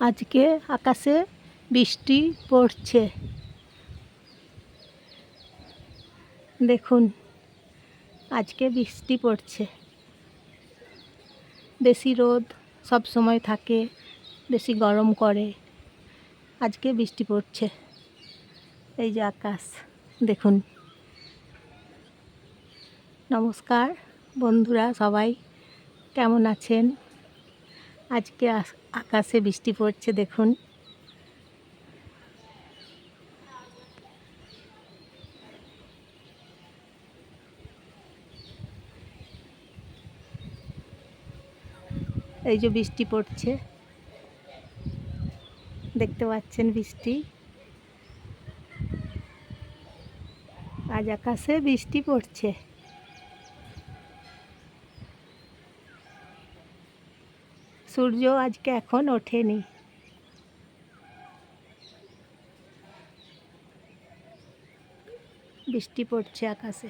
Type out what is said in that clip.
আজকে আকাশে বৃষ্টি পড়ছে। দেখুন, আজকে বৃষ্টি পড়ছে। বেশি রোদ সব সময় থাকে, বেশি গরম করে। আজকে বৃষ্টি পড়ছে। এই যে আকাশ, দেখুন। নমস্কার বন্ধুরা, সবাই কেমন আছেন? আজকে আকাশে বৃষ্টি পড়ছে, দেখুন। এই যে বৃষ্টি পড়ছে, দেখতে পাচ্ছেন বৃষ্টি। আজ আকাশে বৃষ্টি পড়ছে। সূর্য আজকে এখন ওঠেনি। বৃষ্টি পড়ছে আকাশে।